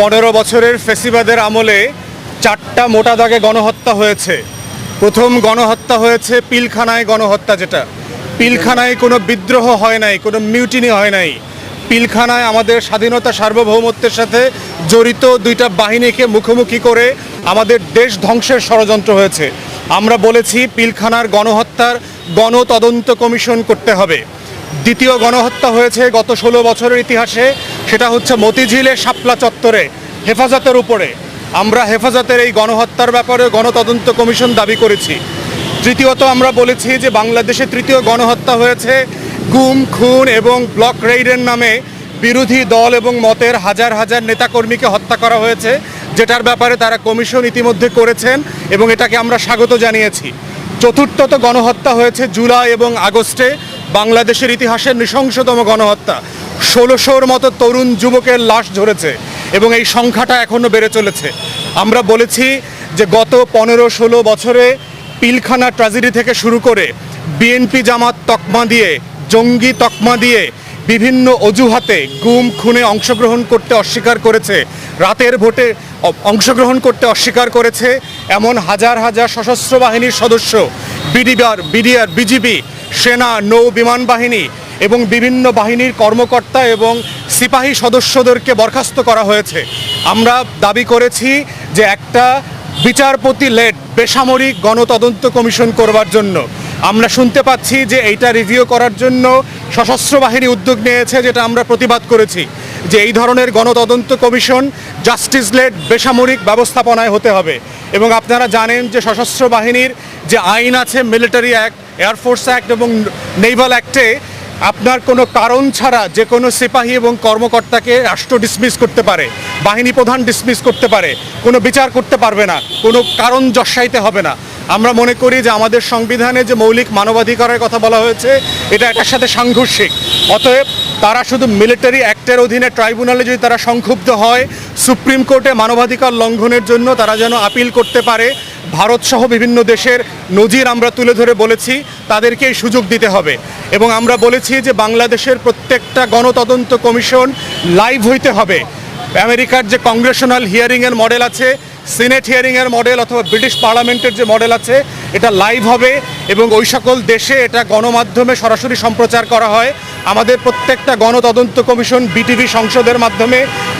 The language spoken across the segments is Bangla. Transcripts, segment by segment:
পনেরো বছরের ফেসিবাদের আমলে চারটা মোটা দাগে গণহত্যা হয়েছে। প্রথম গণহত্যা হয়েছে পিলখানায় গণহত্যা যেটা। পিলখানায় কোনো বিদ্রোহ হয় নাই, কোনো মিউটিনি হয় নাই। পিলখানায় আমাদের স্বাধীনতা সার্বভৌমত্বের সাথে জড়িত দুইটা বাহিনীকে মুখোমুখি করে আমাদের দেশ ধ্বংসের ষড়যন্ত্র হয়েছে। আমরা বলেছি, পিলখানার গণহত্যার গণতদন্ত কমিশন করতে হবে। দ্বিতীয় গণহত্যা হয়েছে গত ষোলো বছরের ইতিহাসে। সেটা হচ্ছে মতিঝিলের শাপলা চত্বরে, হেফাজতের উপরে। আমরা হেফাজতের এই গণহত্যার ব্যাপারে গণতদন্ত কমিশন দাবি করেছি। তৃতীয়ত আমরা বলেছি যে বাংলাদেশে তৃতীয় গণহত্যা হয়েছে। গুম, খুন এবং ব্লক রেইডের নামে বিরোধী দল এবং মতের হাজার হাজার নেতাকর্মীকে হত্যা করা হয়েছে। যেটার ব্যাপারে তারা কমিশন ইতিমধ্যে করেছেন এবং এটাকে আমরা স্বাগত জানিয়েছি। চতুর্থত গণহত্যা হয়েছে জুলাই এবং আগস্টে। বাংলাদেশের ইতিহাসের নৃশংসতম গণহত্যা। ষোলোশোর মতো তরুণ যুবকের লাশ ঝরেছে এবং এই সংখ্যাটা এখনও বেড়ে চলেছে। আমরা বলেছি যে গত পনেরো ষোলো বছরে পিলখানা ট্র্যাজেডি থেকে শুরু করে বিএনপি জামাত তকমা দিয়ে, জঙ্গি তকমা দিয়ে বিভিন্ন অজুহাতে গুম, খুনে অংশগ্রহণ করতে অস্বীকার করেছে। রাতের ভোটে অংশগ্রহণ করতে অস্বীকার করেছে এমন হাজার হাজার সশস্ত্র বাহিনীর সদস্য, বিডিআর বিডিআর, বিজিবি সেনা, নৌ বিমান বাহিনী এবং বিভিন্ন বাহিনীর কর্মকর্তা এবং সিপাহী সদস্যদেরকে বরখাস্ত করা হয়েছে। আমরা দাবি করেছি যে একটা বিচারপতি লেড বেসামরিক গণতদন্ত কমিশন করবার জন্য। আমরা শুনতে পাচ্ছি যে এইটা রিভিউ করার জন্য সশস্ত্র বাহিনী উদ্যোগ নিয়েছে যেটা আমরা প্রতিবাদ করেছি, যে এই ধরনের গণতদন্ত কমিশন জাস্টিস লেড বেসামরিক ব্যবস্থাপনায় হতে হবে। এবং আপনারা জানেন যে সশস্ত্র বাহিনীর যে আইন আছে military act air force act এবং নেভাল অ্যাক্টে আপনার কোনো কারণ ছাড়া যে কোনো সিপাহী এবং কর্মকর্তাকে রাষ্ট্র ডিসমিস করতে পারে, বাহিনী প্রধান ডিসমিস করতে পারে, কোনো বিচার করতে পারবে না, কোনো কারণ দর্শাইতে হবে না। আমরা মনে করি যে আমাদের সংবিধানে যে মৌলিক মানবাধিকারের কথা বলা হয়েছে, এটা এটার সাথে সাংঘর্ষিক। অতএব তারা শুধু মিলিটারি অ্যাক্টের অধীনে ট্রাইব্যুনালে যদি তারা সংক্ষুব্ধ হয় সুপ্রিম কোর্টে মানবাধিকার লঙ্ঘনের জন্য তারা যেন আপিল করতে পারে ভারত সহ বিভিন্ন দেশের নজির আমরা তুলে ধরে বলেছি, তাদেরকে এই সুযোগ দিতে হবে। এবং আমরা বলেছি যে বাংলাদেশের প্রত্যেকটা গণতদন্ত কমিশন লাইভ হইতে হবে। আমেরিকার যে কংগ্রেশনাল হিয়ারিংয়ের মডেল আছে, সিনেট হিয়ারিংয়ের মডেল অথবা ব্রিটিশ পার্লামেন্টের যে মডেল আছে, এটা লাইভ হবে এবং ওই সকল দেশে এটা গণমাধ্যমে সরাসরি সম্প্রচার করা হয়। আমাদের প্রত্যেকটা গণতদন্ত কমিশন, বিটিভি সংসদের মাধ্যমে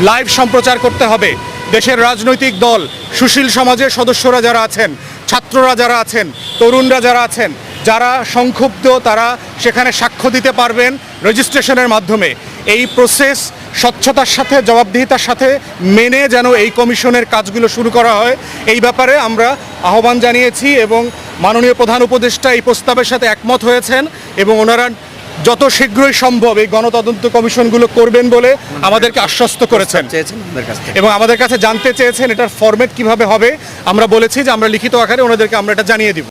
লাইভ সম্প্রচার করতে হবে। দেশের রাজনৈতিক দল, সুশীল সমাজের সদস্যরা যারা আছেন, ছাত্ররা যারা আছেন, তরুণরা যারা আছেন, যারা সংক্ষুব্ধ, তারা সেখানে সাক্ষ্য দিতে পারবেন রেজিস্ট্রেশনের মাধ্যমে। এই প্রসেস স্বচ্ছতার সাথে, জবাবদিহিতার সাথে মেনে যেন এই কমিশনের কাজগুলো শুরু করা হয়। এই ব্যাপারে আমরা আহ্বান জানিয়েছি এবং মাননীয় প্রধান উপদেষ্টা এই প্রস্তাবের সাথে একমত হয়েছেন এবং ওনারা যত শীঘ্রই সম্ভব এই গণতদন্ত কমিশনগুলো করবেন বলে আমাদেরকে আশ্বস্ত করেছেন। এবং আমাদের কাছে জানতে চেয়েছেন এটার ফরম্যাট কীভাবে হবে। আমরা বলেছি যে আমরা লিখিত আকারে ওনাদেরকে আমরা এটা জানিয়ে দিব।